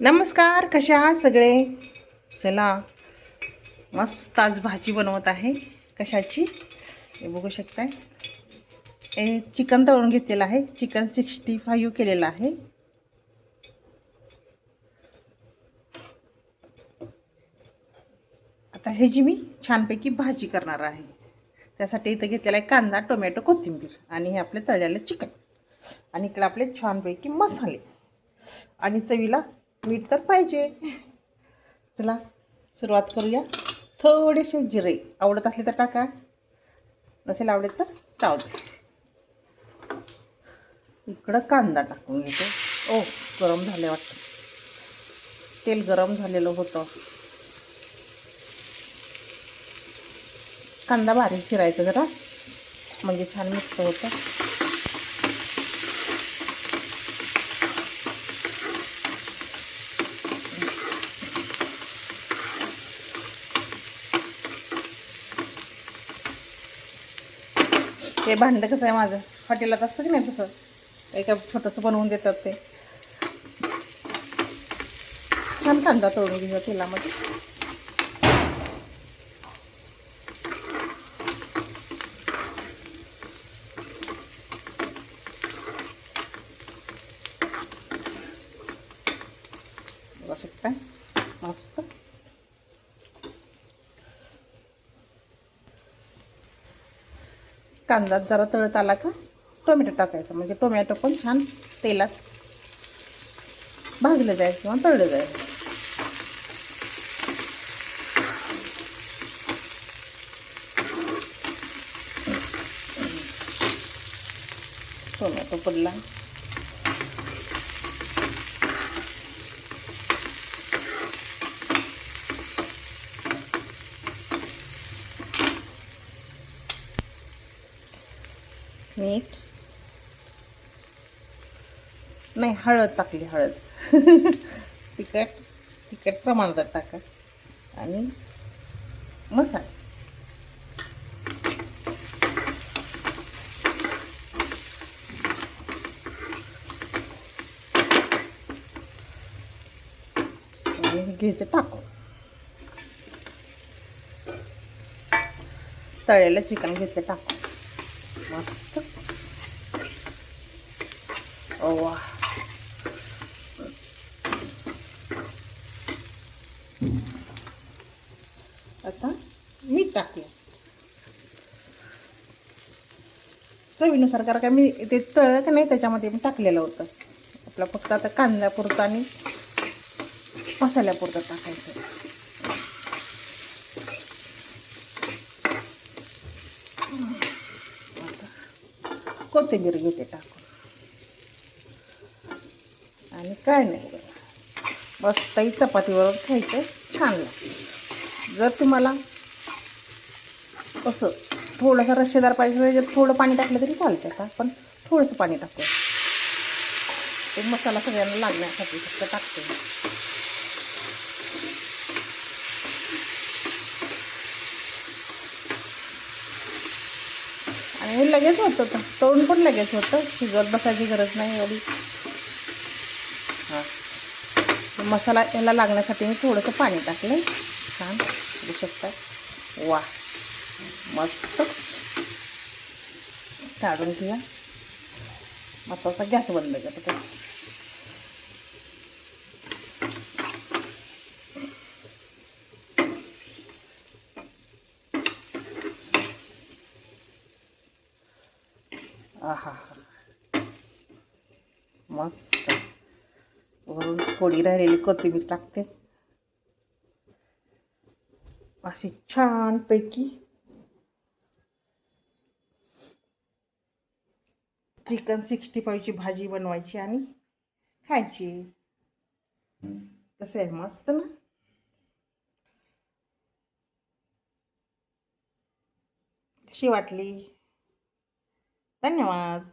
नमस्कार कशा आहात सगळे? चला मस्त आज भाजी बनवत आहे. कशाची? हे बघू शकताय. हे चिकन तळून घेतलेलं आहे. चिकन सिक्स्टी फाईव्ह केलेलं आहे. आता ह्याची मी छानपैकी भाजी करणार आहे त्यासाठी इथं घेतलेला आहे कांदा टोमॅटो कोथिंबीर आणि हे आपले तळलेलं चिकन. आणि इकडे आपले छानपैकी मसाले. आणि चवीला मीठ तर पाहिजे. चला सुरुवात करूया. थोडेसे जिरे. आवडत असले तर टाका. नसेल आवडत तर चाव इकडं कांदा टाकून घेतो. ओ गरम झाले वाटतं. तेल गरम झालेलं होतं. कांदा बारीक चिरायचा जरा. म्हणजे छान मिक्स होतं. ते भांडं कसं आहे माझं? हॉटेलात असतं की नाही तसं? एका छोटंसं बनवून देतात ते. छान कांदा तळून घेऊया तेलामध्ये. बघू शकता मस्त. कांदा जरा तळत आला का टोमॅटो टाकायचं. म्हणजे टोमॅटो पण छान तेलात भाजलं जाईल किंवा तळलं जाईल. टोमॅटो पडला. मीठ. नाही हळद टाकली हळद. तिखट तिखट प्रमाणात टाका. आणि मसाला. घ्यायचं टाकू तळलेलं चिकन घेतलं टाकू मस्त. वा आता मीठ टाकलं. चवीनुसार कारण का मी ते तळ का नाही त्याच्यामध्ये मी टाकलेलं होतं. आपला फक्त आता कांद्यापुरतं आणि मसाल्यापुरतं टाकायचं. कोथिंबीर घेते टाकून. आणि काय नाही बस मस्तही चपातीवर खायचं छान लागतं. जर तुम्हाला असं थोडंसं रस्सेदार पाहिजे जर थोडं पाणी टाकलं तरी चालतं का? पण थोडंसं पाणी टाकतो ते मसाला सगळ्यांना लागण्यासाठी फक्त टाकते. आणि हे लगेच होतं तर तळून पण लगेच होतं. शिजवत बसायची गरज नाही एवढी. हां. मसाला याला लागण्यासाठी मी थोडंसं पाणी टाकलं छान. बघू शकता. वा. मस्त. काढून घेऊया मसाचा गॅस बंद करतो. आहा. मस्त. वरून थोडी राहिलेली कोथिंबीर टाकते. अशी छानपैकी चिकन सिक्स्टी फाईव्हची भाजी बनवायची आणि खायची. कसं आहे? मस्त ना? कशी वाटली? धन्यवाद